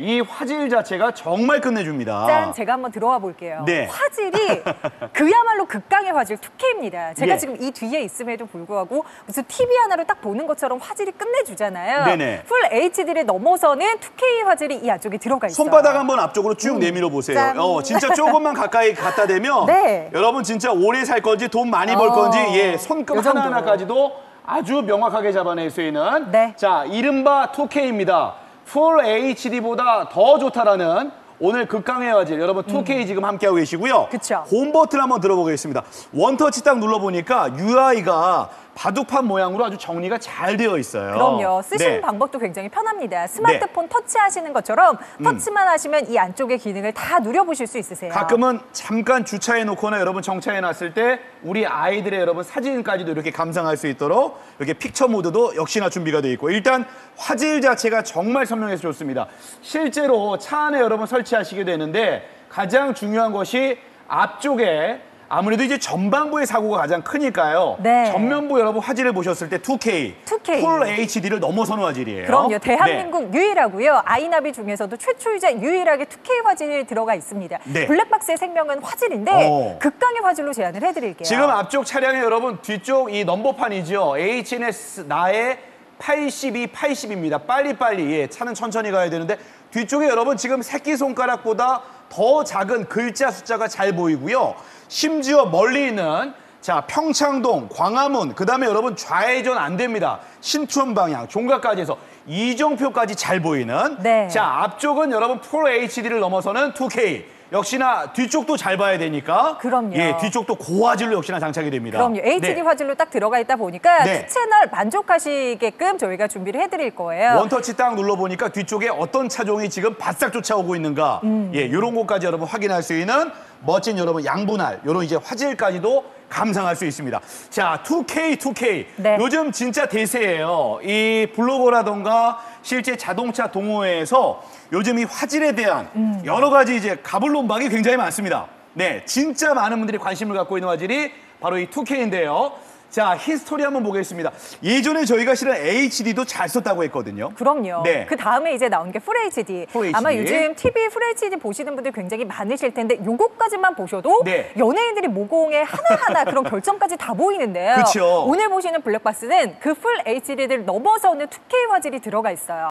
이 화질 자체가 정말 끝내줍니다. 짠, 제가 한번 들어와 볼게요. 네. 화질이 그야말로 극강의 화질 2K입니다. 제가 예. 지금 이 뒤에 있음에도 불구하고 무슨 TV 하나를 딱 보는 것처럼 화질이 끝내주잖아요. 네네. 풀 HD를 넘어서는 2K 화질이 이 안쪽에 들어가 있어요. 손바닥 한번 앞쪽으로 쭉 내밀어 보세요. 짠. 어, 진짜 조금만 가까이 갖다 대면 네. 여러분 진짜 오래 살 건지 돈 많이 벌 어, 건지 예, 손금. 하나하나까지도 아주 명확하게 잡아낼 수 있는 네. 자, 이른바 2K입니다. 풀 HD보다 더 좋다라는 오늘 극강의 화질 여러분 2K 지금 함께하고 계시고요. 음. 그쵸. 홈 버튼 한번 들어보겠습니다. 원터치 딱 눌러보니까 UI가 바둑판 모양으로 아주 정리가 잘 되어 있어요. 그럼요. 쓰시는 네. 방법도 굉장히 편합니다. 스마트폰 터치하시는 것처럼 터치만 하시면 이 안쪽의 기능을 다 누려보실 수 있으세요. 가끔은 잠깐 주차해 놓거나 여러분 정차해 놨을 때 우리 아이들의 여러분 사진까지도 이렇게 감상할 수 있도록 이렇게 픽처 모드도 역시나 준비가 되어 있고 일단 화질 자체가 정말 선명해서 좋습니다. 실제로 차 안에 여러분 설치하시게 되는데 가장 중요한 것이 앞쪽에 아무래도 이제 전방부의 사고가 가장 크니까요. 네. 전면부 여러분 화질을 보셨을 때 2K, 2K. 풀 HD를 넘어서는 화질이에요. 그럼요. 네. 대한민국 유일하고요. 아이나비 중에서도 최초이자 유일하게 2K 화질이 들어가 있습니다. 네. 블랙박스의 생명은 화질인데 어. 극강의 화질로 제안을 해드릴게요. 지금 앞쪽 차량에 여러분 뒤쪽 이 넘버판이죠. HNS 나의 82, 80입니다. 빨리빨리 예, 차는 천천히 가야 되는데 뒤쪽에 여러분 지금 새끼손가락보다 더 작은 글자 숫자가 잘 보이고요. 심지어 멀리 있는 자 평창동, 광화문, 그 다음에 여러분 좌회전 안 됩니다. 신촌 방향, 종각까지 해서 이정표까지 잘 보이는 네. 자 앞쪽은 여러분 풀 HD를 넘어서는 2K 역시나 뒤쪽도 잘 봐야 되니까 그럼요. 예, 뒤쪽도 고화질로 역시나 장착이 됩니다. 그럼요. HD 네. 화질로 딱 들어가 있다 보니까 네. 투 채널 만족하시게끔 저희가 준비를 해드릴 거예요. 원터치 딱 눌러보니까 뒤쪽에 어떤 차종이 지금 바싹 쫓아오고 있는가 음. 예, 이런 것까지 여러분 확인할 수 있는 멋진 여러분 양분할 이런 이제 화질까지도 감상할 수 있습니다. 자, 2K, 2K. 네. 요즘 진짜 대세예요. 이 블로거라던가 실제 자동차 동호회에서 요즘 이 화질에 대한 음. 여러 가지 이제 가불론박이 굉장히 많습니다. 네, 진짜 많은 분들이 관심을 갖고 있는 화질이 바로 이 2K인데요. 자, 히스토리 한번 보겠습니다. 예전에 저희가 실은 HD도 잘 썼다고 했거든요. 그럼요. 네. 그 다음에 이제 나온 게풀 HD. 풀 아마. 요즘 TV 풀 HD 보시는 분들 굉장히 많으실 텐데 요것까지만 보셔도 네. 연예인들이 모공에 하나하나 그런 결정까지 다 보이는데요. 그쵸. 오늘 보시는 블랙박스는 그 풀 HD를 넘어서는 2K 화질이 들어가 있어요.